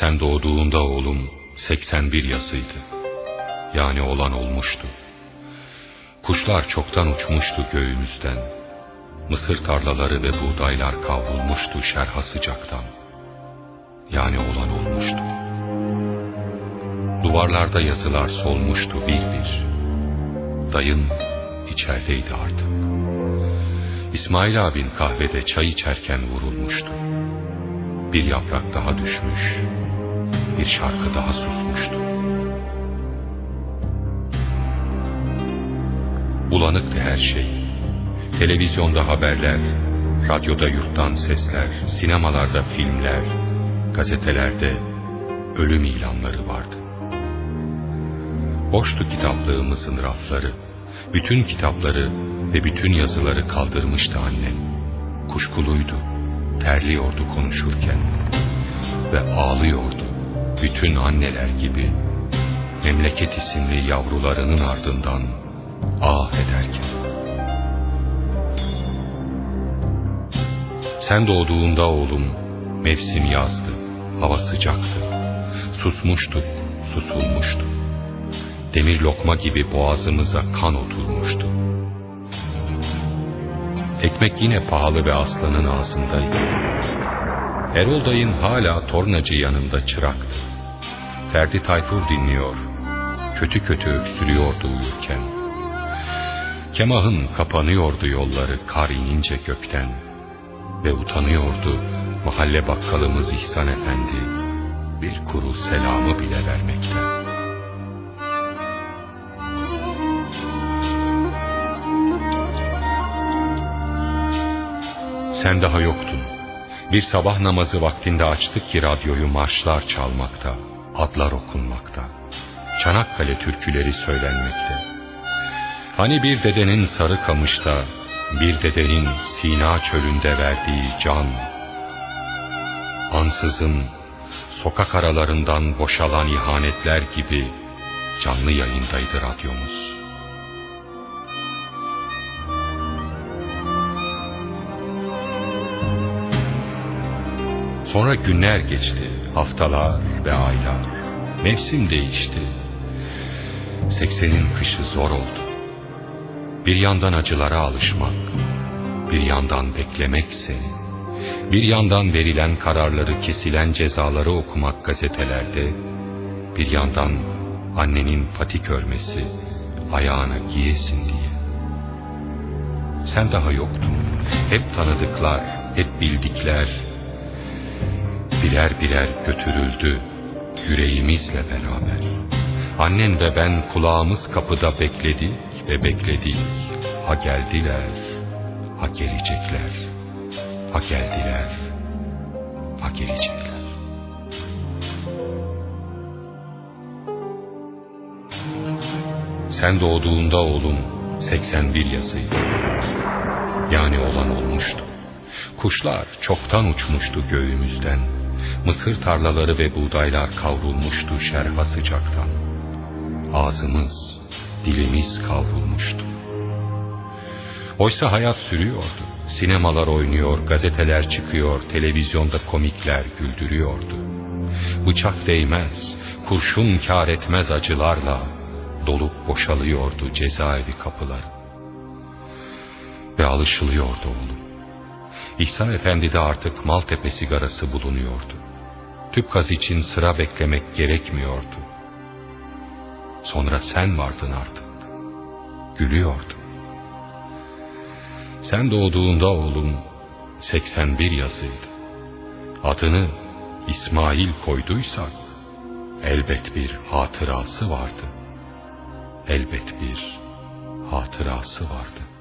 Sen doğduğunda oğlum 81 yasıydı. Yani olan olmuştu. Kuşlar çoktan uçmuştu göğümüzden. Mısır tarlaları ve buğdaylar kavrulmuştu şerha sıcaktan. Yani olan olmuştu. Duvarlarda yazılar solmuştu bir bir. Dayın içerideydi artık. İsmail abin kahvede çay içerken vurulmuştu. Bir yaprak daha düşmüş, bir şarkı daha susmuştu. Bulanıktı her şey. Televizyonda haberler, radyoda yurttan sesler, sinemalarda filmler, gazetelerde ölüm ilanları vardı. Boştu kitaplığımızın rafları, bütün kitapları ve bütün yazıları kaldırmıştı annem. Kuşkuluydu, terliyordu konuşurken ve ağlıyordu bütün anneler gibi memleket isimli yavrularının ardından ah ederken. Sen doğduğunda oğlum mevsim yazdı, hava sıcaktı. Susmuştuk, susulmuştu. Demir lokma gibi boğazımıza kan oturmuştu. Ekmek yine pahalı ve aslanın ağzındaydı. Erol dayın hala tornacı yanında çıraktı. Ferdi Tayfur dinliyor, kötü kötü öksürüyordu uyurken. Kemahın kapanıyordu yolları kar inince gökten ve utanıyordu mahalle bakkalımız İhsan Efendi bir kuru selamı bile vermekten. Sen daha yoktun. Bir sabah namazı vaktinde açtık ki radyoyu marşlar çalmakta, adlar okunmakta. Çanakkale türküleri söylenmekte. Hani bir dedenin sarı kamışta, bir dedenin Sina çölünde verdiği can. Ansızın sokak aralarından boşalan ihanetler gibi canlı yayındaydı radyomuz. Sonra günler geçti, haftalar ve aylar. Mevsim değişti. Seksenin kışı zor oldu. Bir yandan acılara alışmak, bir yandan beklemek seni, bir yandan verilen kararları kesilen cezaları okumak gazetelerde, bir yandan annenin patik örmesi, ayağına giyesin diye. Sen daha yoktun. Hep tanıdıklar, hep bildikler, birer birer götürüldü yüreğimizle beraber. Annen ve ben kulağımız kapıda bekledik ve bekledik. Ha geldiler, ha gelecekler. Ha geldiler, ha gelecekler. Sen doğduğunda oğlum 81 yazıydı. Yani olan olmuştu. Kuşlar çoktan uçmuştu göğümüzden. Mısır tarlaları ve buğdaylar kavrulmuştu şerha sıcaktan. Ağzımız, dilimiz kavrulmuştu. Oysa hayat sürüyordu. Sinemalar oynuyor, gazeteler çıkıyor, televizyonda komikler güldürüyordu. Bıçak değmez, kurşun kar etmez acılarla dolup boşalıyordu cezaevi kapıları. Ve alışılıyordu oğlum. İhsan Efendi'de artık Maltepe sigarası bulunuyordu. Tüp gaz için sıra beklemek gerekmiyordu. Sonra sen vardın artık. Gülüyordu. Sen doğduğunda oğlum 81 yazıydı. Adını İsmail koyduysak elbet bir hatırası vardı. Elbet bir hatırası vardı.